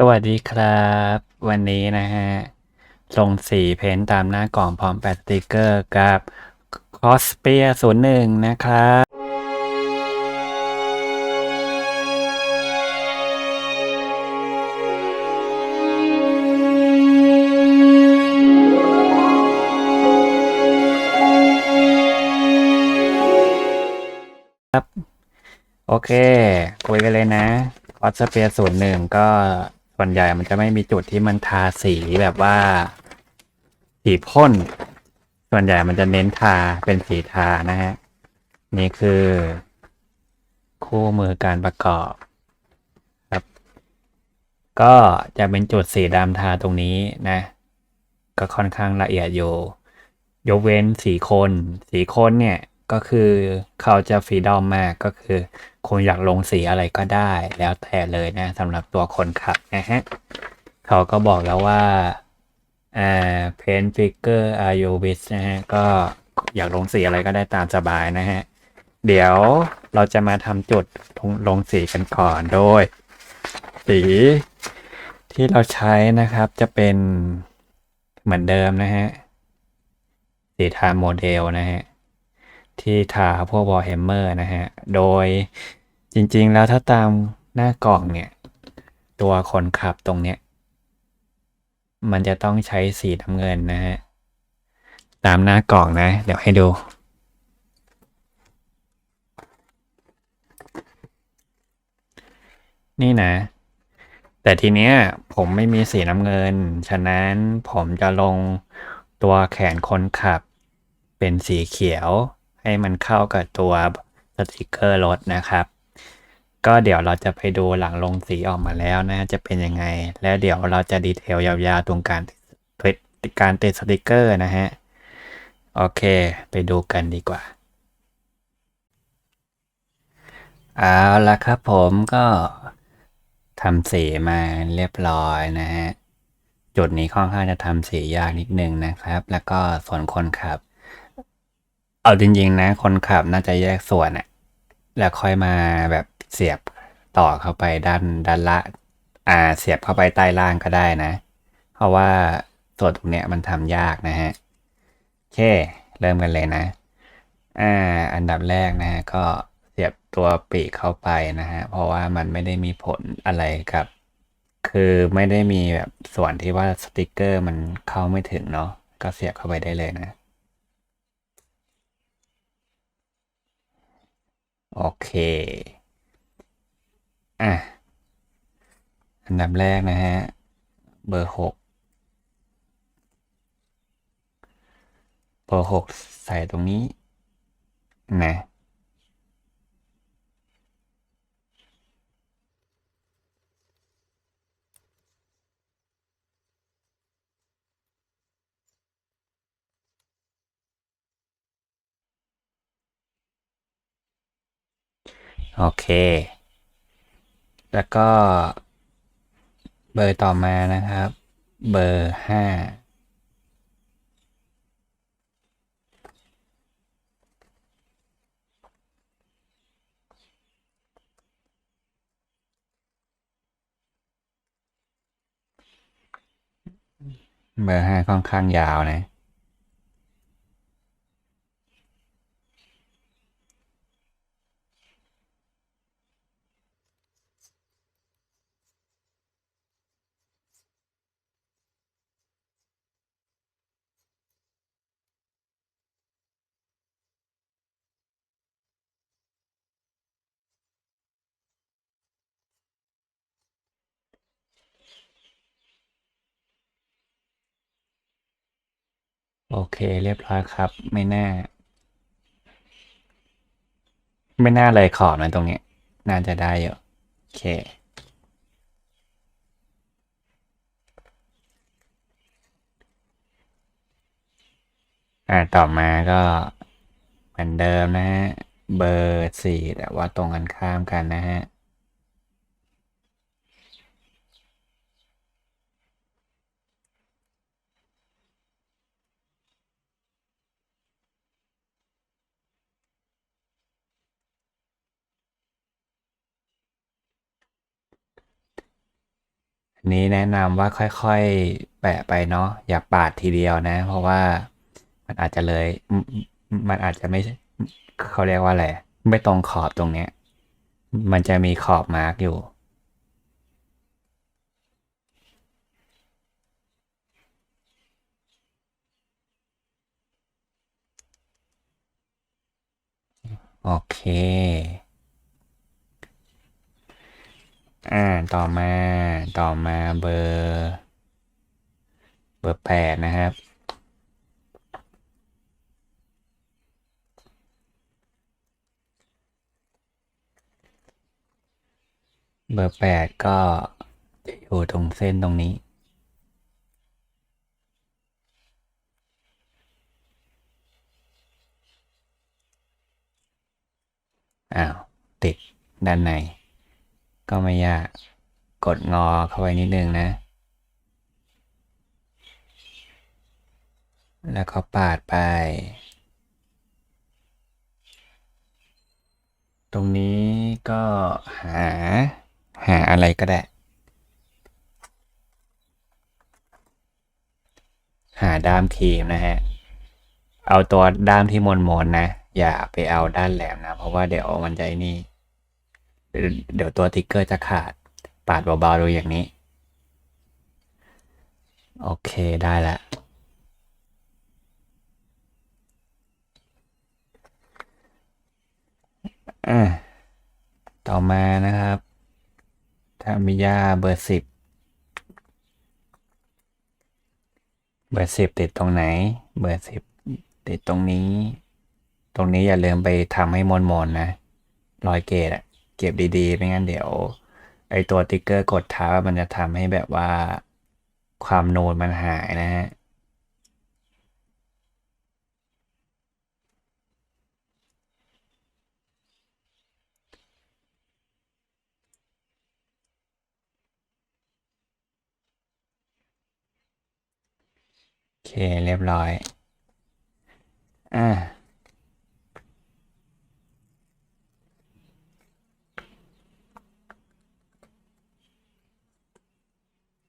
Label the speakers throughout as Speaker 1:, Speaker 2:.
Speaker 1: สวัสดีครับ วันนี้นะฮะลงสีเพ้นท์ตามหน้ากล่องพร้อมแปะสติกเกอร์กับคอสเปียศูนย์หนึ่งนะครับ โอเค คุยกันเลยนะ คอสเปียศูนย์หนึ่งก็ ส่วนใหญ่มันจะไม่มีจุดที่มันทาสีแบบว่า สีพ่น ส่วนใหญ่มันจะเน้นทาเป็นสีทานะฮะ นี่คือ คู่มือการประกอบครับ ก็จะเป็นจุดสีดำทาตรงนี้นะ ก็ค่อนข้างละเอียดอยู่ยกเว้นสีคน สีคนเนี่ยก็คือเขาจะฟรีดอมมากก็คือ คุณอยากลงสีอะไรก็ได้แล้วแต่เลยนะสำหรับตัวคนขับนะฮะเขาก็บอกแล้วว่าอ่าเพนฟิกเกอร์อายูบิสนะฮะก็อยากลงสีอะไรก็ได้ตามสบายนะฮะ เดี๋ยวเราจะมาทำจุดลงสีกันก่อนโดย สีที่เราใช้นะครับจะเป็นเหมือนเดิมนะฮะ สีทาโมเดลนะฮะ ที่ทาพวกวอลเฮมเมอร์นะฮะ โดยจริงๆแล้วถ้าตามหน้ากล่องเนี่ย ตัวคนขับตรงเนี้ย มันจะต้องใช้สีน้ำเงินนะฮะ ตามหน้ากล่องนะ เดี๋ยวให้ดู นี่นะ แต่ทีเนี้ยผมไม่มีสีน้ำเงิน ฉะนั้นผมจะลงตัวแขนคนขับเป็นสีเขียว ให้มันเข้ากับตัวสติกเกอร์รถนะครับ ก็เดี๋ยวเราจะไปดูหลังลงสีออกมาแล้วนะจะเป็นยังไง แล้วเดี๋ยวเราจะดีเทลยาวๆตรงการติดการติดสติกเกอร์นะฮะ โอเค ไปดูกันดีกว่าเอาละครับผมก็ทำสีมาเรียบร้อยนะฮะ จุดนี้ค่อนข้างจะทำสียากนิดนึงนะครับ แล้วก็ส่วนคนขับ เอาจริงๆนะ คนขับน่าจะแยกส่วนอะแล้วค่อยมาแบบเสียบต่อเข้าไปด้านด้านละอ่าเสียบเข้าไปใต้ล่างก็ได้นะ เพราะว่าส่วนตรงเนี้ยมันทำยากนะฮะโอเค เริ่มกันเลยนะ อ่า อันดับแรกนะฮะก็เสียบตัวปีกเข้าไปนะฮะ เพราะว่ามันไม่ได้มีผลอะไรกับ คือไม่ได้มีแบบส่วนที่ว่าสติกเกอร์มันเข้าไม่ถึงเนาะ ก็เสียบเข้าไปได้เลยนะ โอเค อะ อันดับแรกนะฮะ เบอร์หกเบอร์หกใส่ตรงนี้ นะ โอเค แล้วก็ เบอร์ต่อมานะครับ เบอร์ห้าเบอร์ห้าค่อนข้างยาวนะ โอเค เรียบร้อยครับ ไม่น่า ไม่น่าเลยขอบนะตรงนี้น่าจะได้เยอะโอเค อ่าต่อมาก็เหมือนเดิมนะฮะ เบอร์สี่แต่ว่าตรงกันข้ามกันนะฮะ นี้แนะนำว่าค่อยๆ แปะไปเนาะอย่าปาดทีเดียวนะ เพราะว่ามันอาจจะเลย มันอาจจะไม่เขาเรียกว่าอะไรไม่ตรงขอบตรงเนี้ย มันจะมีขอบมาร์กอยู่โอเค อ่า ต่อมา ต่อมาเบอร์ เบอร์แปดนะครับ เบอร์แปดก็จะอยู่ตรงเส้นตรงนี้ อ้าว ติดด้านใน ก็ไม่ยาก กดงอเข้าไปนิดนึงนะ แล้วก็ปาดไป ตรงนี้ก็หา หาอะไรก็ได้ หาด้ามครีมนะฮะ เอาตัวด้ามที่มนมนนะ อย่าไปเอาด้านแหลมนะ เพราะว่าเดี๋ยวมันจะนี่ เดี๋ยวตัวติ๊กเกอร์จะขาด ปาดเบาๆดูอย่างนี้ โอเคได้ละต่อมานะครับทามิยาเบอร์สิบเบอร์สิบติดตรงไหน เบอร์สิบติดตรงนี้ ตรงนี้อย่าลืมไปทำให้มนมนๆนะ รอยเกตอะ เก็บดีๆ ไม่งั้นเดี๋ยว ไอตัวติ๊กเกอร์กดทับมันจะทำให้แบบว่าความโนนมันหายนะฮะโอเค เรียบร้อย อะ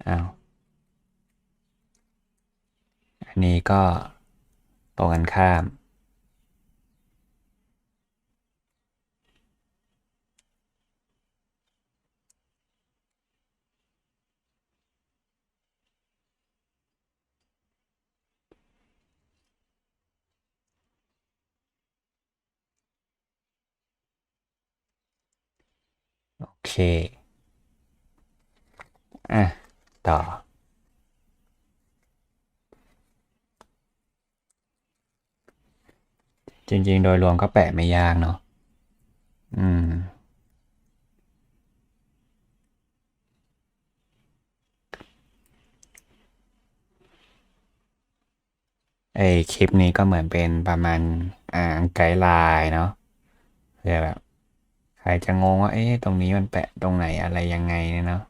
Speaker 1: อ้าวอันนี้ก็ตรงกันข้าม โอเค ต่อ จริง ๆ โดยรวมก็แปะไม่ยากเนาะอืมไอคลิปนี้ก็เหมือนเป็นประมาณอ่าไกด์ไลน์เนาะเพื่อแบบ ใครจะงงว่า เอ๊ะตรงนี้มันแปะตรงไหนอะไรยังไงเนี่ยเนาะ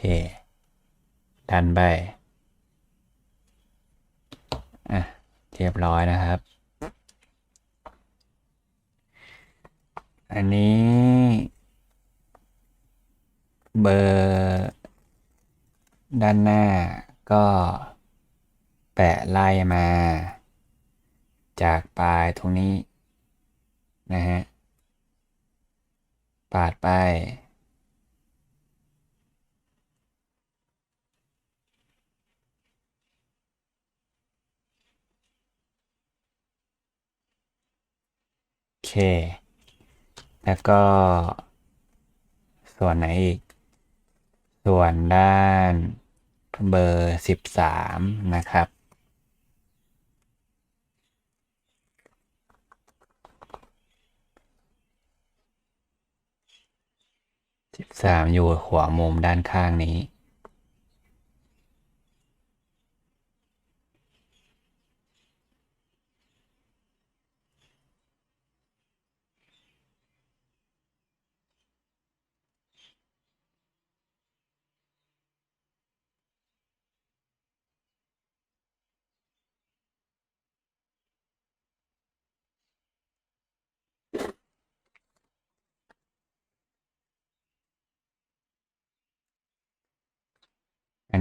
Speaker 1: เคดันไปอะเรียบร้อยนะครับ อันนี้ เบอร์ด้านหน้าก็แปะไล่มา จากปลายตรงนี้นะฮะปาดไป เค แล้วก็ ส่วนไหนอีก ส่วนด้านเบอร์สิบสามนะครับสิบสามอยู่หัวมุมด้านข้างนี้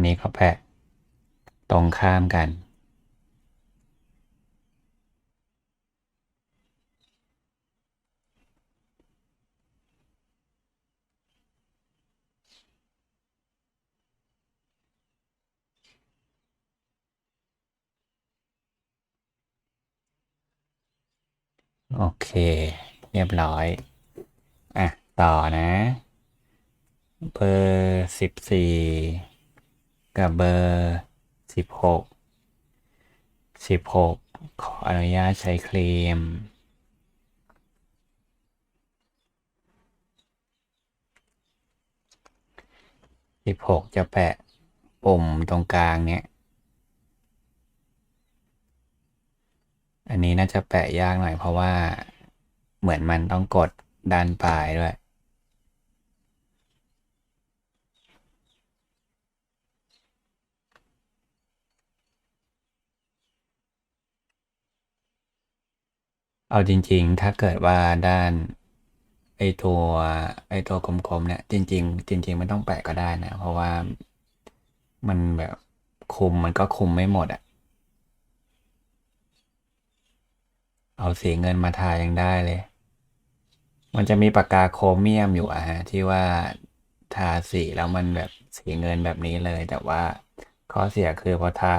Speaker 1: นี้ก็แปะตรงข้ามกัน โอเค เรียบร้อย อะ ต่อนะ เบอร์สิบสี่ กับเบอร์สิบหกสิบหกขออนุญาตใช้เครีมสิบหกจะแปะปุ่มตรงกลางเนี้ยอันนี้น่าจะแปะยากหน่อยเพราะว่าเหมือนมันต้องกดด้านปลายด้วย เอาจริง ๆ ถ้าเกิดว่าด้าน ไอตัวไอตัวกลมๆเนี่ยจริง ๆ จริงๆไม่ต้องแปะก็ได้นะ เพราะว่ามันแบบคุมมันก็คุมไม่หมดอะเอาสีเงินมาทายังได้เลย มันจะมีปากกาโครเมียมอยู่อะฮะ ที่ว่าทาสีแล้วมันแบบสีเงินแบบนี้เลย แต่ว่าข้อเสียคือพอทา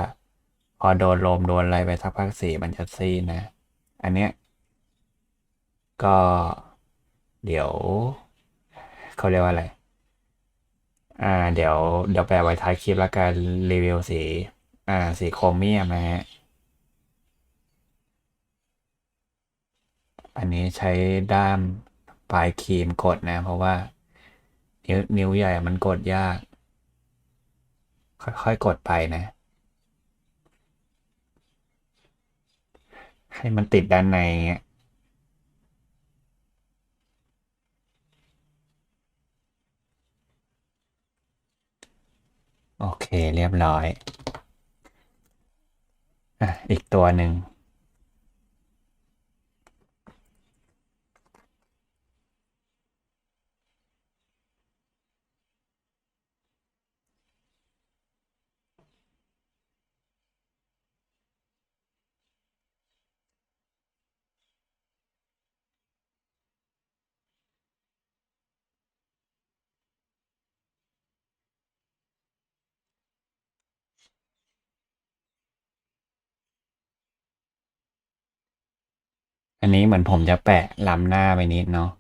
Speaker 1: พอโดนลมโดนอะไรไปสักพักสีมันจะซีดนะ อันเนี้ย ก็เดี๋ยวเขาเรียกว่าอะไร อ่า เดี๋ยวเดี๋ยวแปะไว้ท้ายคลิปแล้วกันรีวิวสี อ่า สีโครเมียมนะฮะ อันนี้ใช้ด้ามปลายครีมกดนะ เพราะว่า นิ้วนิ้วใหญ่มันกดยาก ค่อยๆ กดไปนะ ให้มันติดด้านในเงี้ย โอเคเรียบร้อย อะ อีกตัวหนึ่ง อันนี้เหมือนผมจะแปะล้ำหน้าไปนิดเนาะ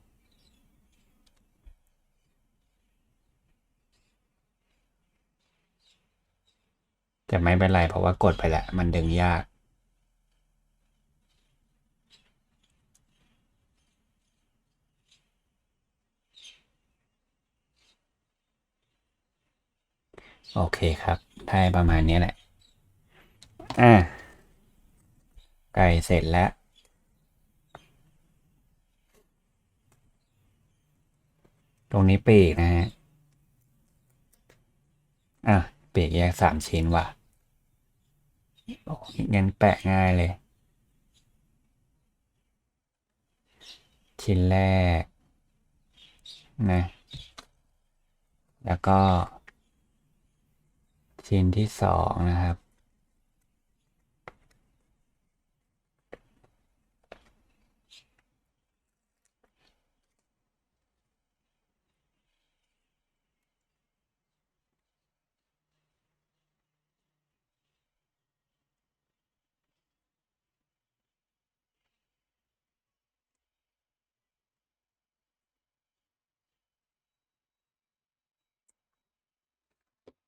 Speaker 1: แต่ไม่เป็นไรเพราะว่ากดไปแล้วมันดึงยากโอเคครับได้ประมาณนี้แหละ อะไก่เสร็จแล้ว ตรงนี้เปีกนะฮะ อะ เปีกแยกสามชิ้นว่ะงั้นแปะง่ายเลย ชิ้นแรก นะ แล้วก็ ชิ้นที่สองนะครับ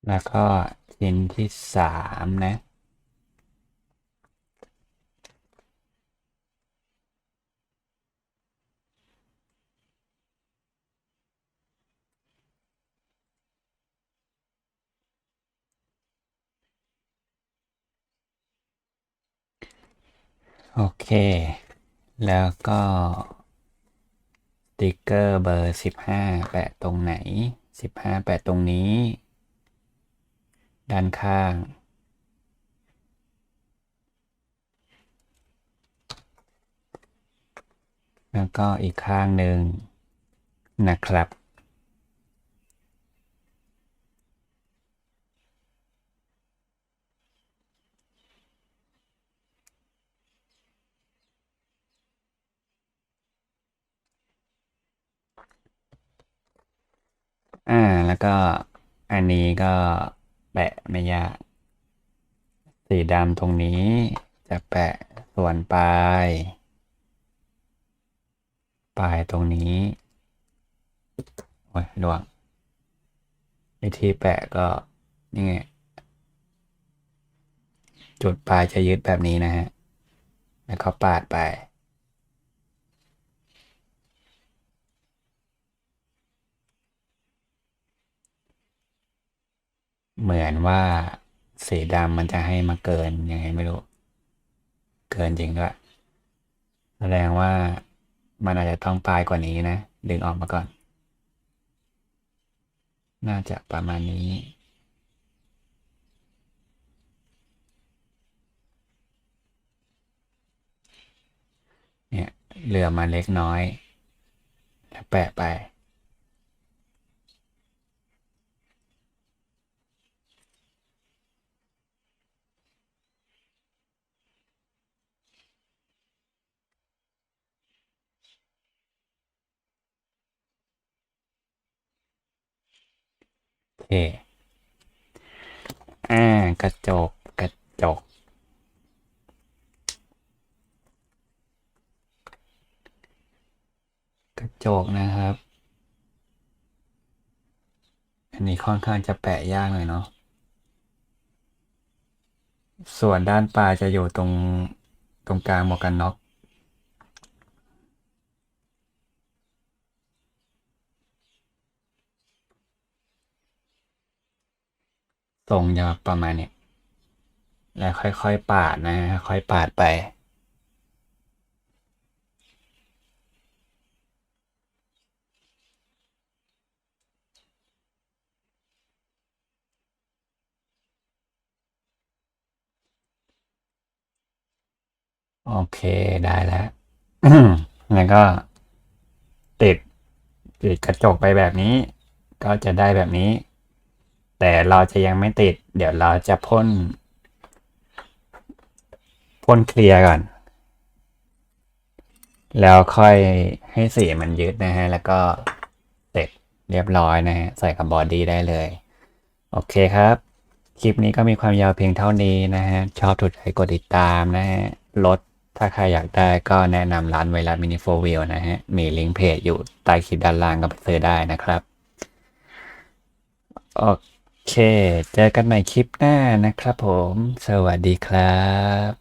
Speaker 1: แล้วก็ชิ้นที่สามนะ โอเค แล้วก็สติกเกอร์เบอร์สิบห้าแปะตรงไหนสิบห้าแปะตรงนี้ ด้านข้าง แล้วก็อีกข้างหนึ่งนะครับ อ่า แล้วก็อันนี้ก็ แปะไม่ยากสีดำตรงนี้จะแปะส่วนปลาย ปลายตรงนี้โอ้ยลวงวิธีแปะก็นี่ไงจุดปลายจะยึดแบบนี้นะฮะ แล้วก็ปาดไป เหมือนว่าสีดำมันจะให้มาเกินยังไงไม่รู้ เกินจริงด้วย แสดงว่ามันอาจจะต้องปลายกว่านี้นะ ดึงออกมาก่อน น่าจะประมาณนี้ เนี่ยเหลือมาเล็กน้อย แล้วแปะไป โอเคอ่ากระจกกระจก กระจกนะครับ อันนี้ค่อนข้างจะแปะยากหน่อยเนาะส่วนด้านปลายจะอยู่ตรงตรงกลางหมวกกันน็อก ตรงจะประมาณเนี้ยแล้วค่อยๆปาดนะฮะค่อยปาดไป โอเคได้แล้ว แล้วก็ติดติดกระจกไปแบบนี้ ก็จะได้แบบนี้ แต่เราจะยังไม่ติด เดี๋ยวเราจะพ่น พ่นเคลียร์ก่อน แล้วค่อยให้สีมันยึดนะฮะ แล้วก็เสร็จเรียบร้อยนะฮะ ใส่กับบอดี้ได้เลย โอเคครับ คลิปนี้ก็มีความยาวเพียงเท่านี้นะฮะ ชอบถูกใจกดติดตามนะฮะลดถ้าใครอยากได้ก็แนะนำร้านไวรัสมินิโฟวิลนะฮะ มีลิงก์เพจอยู่ใต้คลิปด้านล่างก็ไปซื้อได้นะครับ โอ เค เจอกันใหม่คลิปหน้านะครับผม สวัสดีครับ